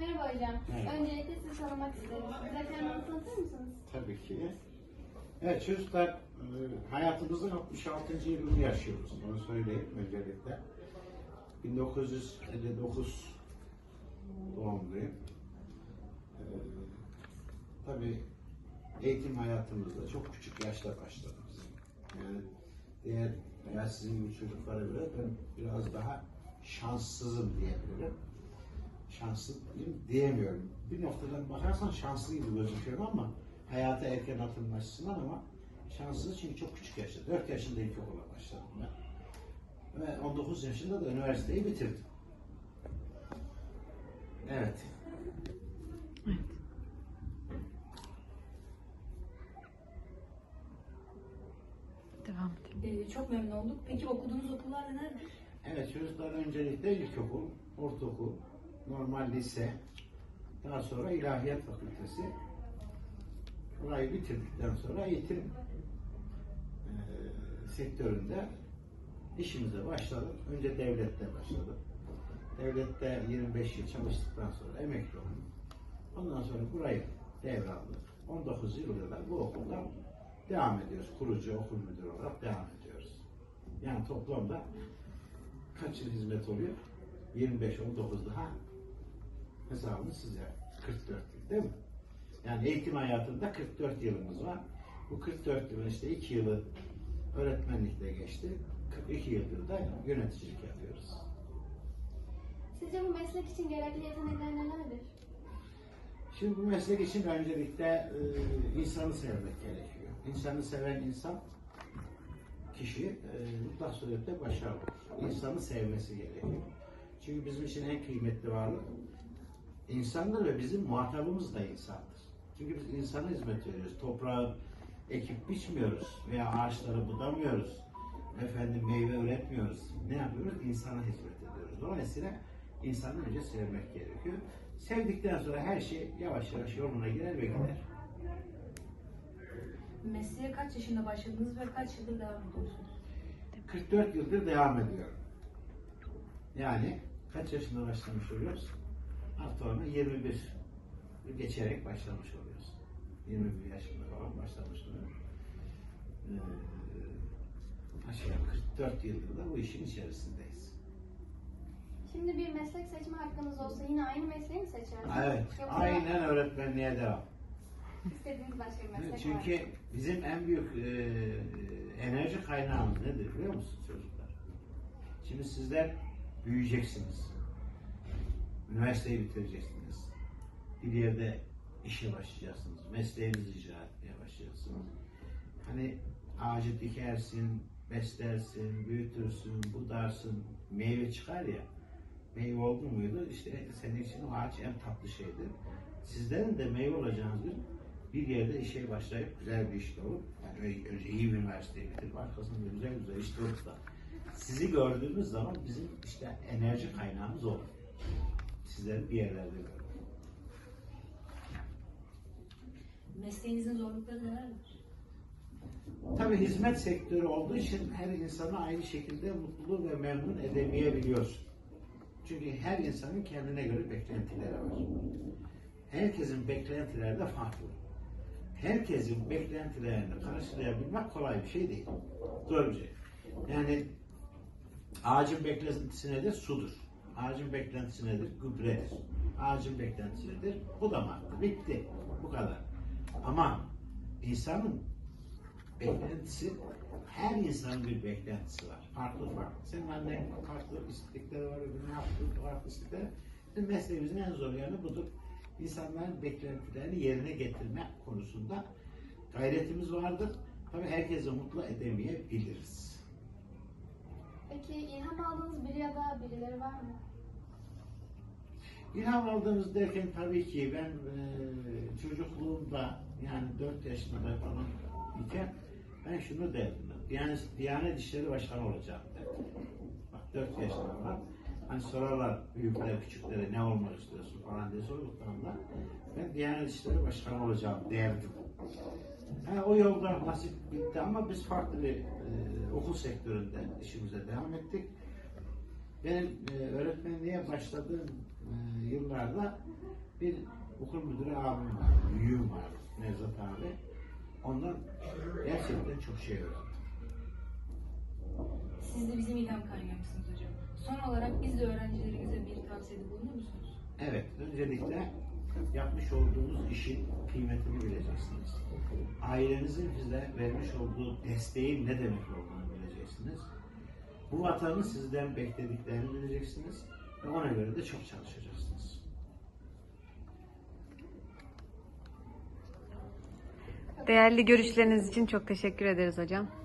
Merhaba hocam. Merhaba. Öncelikle sizi tanımak isterim. Bize kendinizi tanıtır mısınız? Tabii ki. Evet çocuklar e, hayatımızın 66. yılını yaşıyoruz. Onu söyleyeyim öncelikle. 1959 doğumluyum. E, tabii eğitim hayatımızda çok küçük yaşta başladı bizim. Yani diğer veya sizin gibi çocuklara göre ben biraz daha şanssızım diyebilirim. Şanslıyım diyemiyorum. Bir noktadan bakarsan şanslı gibi gözüküyorum ama hayata erken atılma açısından ama şanssız çünkü çok küçük yaşta. 4 yaşında ilkokula başladım ben. Ve 19 yaşında da üniversiteyi bitirdim. Evet. Devam edelim. Ee, çok memnun olduk. Peki okuduğunuz okullar nelerdir? Evet çocuklar öncelikle ilkokul, ortaokul, normal lise, daha sonra ilahiyat fakültesi. Burayı bitirdikten sonra eğitim eee, sektöründe işimize başladık. Önce devlette başladım. Devlette 25 yıl çalıştıktan sonra emekli oldum. Ondan sonra burayı devraldık. 19 yıldır da bu okulda devam ediyoruz. Kurucu okul müdürü olarak devam ediyoruz. Yani toplamda kaç yıl hizmet oluyor? 25, 19 daha hesabını size 44 yıl değil mi? Yani eğitim hayatında 44 yılımız var. Bu 44 yılın işte 2 yılı öğretmenlikle geçti. 42 yıldır da yöneticilik yapıyoruz. Sizce bu meslek için gerekli yetenekler nelerdir? Şimdi bu meslek için öncelikle e, insanı sevmek gerekiyor. İnsanı seven insan kişi e, mutlak surette başarılı. İnsanı sevmesi gerekiyor. Çünkü bizim için en kıymetli varlık insandır ve bizim muhatabımız da insandır. Çünkü biz insana hizmet veriyoruz. Toprağı ekip biçmiyoruz veya ağaçları budamıyoruz. Efendim meyve üretmiyoruz. Ne yapıyoruz? İnsana hizmet ediyoruz. Dolayısıyla insanı önce sevmek gerekiyor. Sevdikten sonra her şey yavaş yavaş yoluna girer ve gider. Mesleğe kaç yaşında başladınız ve kaç yıldır devam ediyorsunuz? 44 yıldır devam ediyorum. Yani kaç yaşında başlamış oluyoruz? Ortalama 21 geçerek başlamış oluyoruz. 21 yaşında falan başlamış oluyoruz. Ee, aşağı yukarı 44 yıldır da bu işin içerisindeyiz. Şimdi bir meslek seçme hakkınız olsa yine aynı mesleği mi seçerdiniz? Evet, Yoksa aynen öğretmenliğe devam. istediğiniz başka bir meslek var Çünkü mı? bizim en büyük e, enerji kaynağımız nedir biliyor musunuz çocuklar? Şimdi sizler büyüyeceksiniz. Üniversiteyi bitireceksiniz. Bir yerde işe başlayacaksınız. Mesleğinizi icra etmeye başlayacaksınız. Hani ağacı dikersin, beslersin, büyütürsün, budarsın, meyve çıkar ya. Meyve oldu muydu işte senin için o ağaç en tatlı şeydir. Sizlerin de meyve olacağınız gün bir yerde işe başlayıp güzel bir işte olup yani önce- iyi bir üniversiteyi bitirip arkasında güzel güzel işte olup da sizi gördüğümüz zaman bizim işte enerji kaynağımız olur. Sizleri bir yerlerde görmek. Mesleğinizin zorlukları nelerdir? Tabii hizmet sektörü olduğu için her insanı aynı şekilde mutlu ve memnun edemeyebiliyorsun. Çünkü her insanın kendine göre beklentileri var. Herkesin beklentileri de farklı. Herkesin beklentilerini karşılayabilmek kolay bir şey değil. Zor bir şey. Yani ağacın beklentisi nedir? Sudur. Ağacın beklentisi nedir? Gübredir. Ağacın beklentisi nedir? Budamaktır. Bitti. Bu kadar. Ama insanın beklentisi her insanın bir beklentisi var. Farklı farklı. Senin annen farklı istekleri var, öbürünün farklı, farklı istekleri. Bizim mesleğimizin en zor yanı budur. İnsanların beklentilerini yerine getirme konusunda gayretimiz vardır. Tabii herkesi mutlu edemeyebiliriz. Peki ilham aldığınız biri ya da birileri var mı? İlham aldığımız derken tabii ki ben e, çocukluğumda yani 4 yaşında falan iken ben şunu derdim. Diyanet, Diyanet İşleri Başkanı olacağım derdim. Bak 4 yaşında falan. Hani sorarlar büyüklere küçüklere ne olmak istiyorsun falan diye sorduklarında ben Diyanet İşleri Başkanı olacağım derdim. Ha, o yolda nasip bitti ama biz farklı bir e, okul sektöründe işimize devam ettik. Benim e, öğretmenliğe başladığım e, yıllarda bir okul müdürü abim var, büyüğüm var, Nevzat abi. Ondan gerçekten çok şey öğrendim. Siz de bizim ilham kaynağımsınız hocam. Son olarak biz de öğrencilerimize bir tavsiyede bulunur musunuz? Evet, öncelikle yapmış olduğunuz işin kıymetini. Ailenizin size vermiş olduğu desteğin ne demek olduğunu bileceksiniz. Bu vatanın sizden beklediklerini bileceksiniz ve ona göre de çok çalışacaksınız. Değerli görüşleriniz için çok teşekkür ederiz hocam.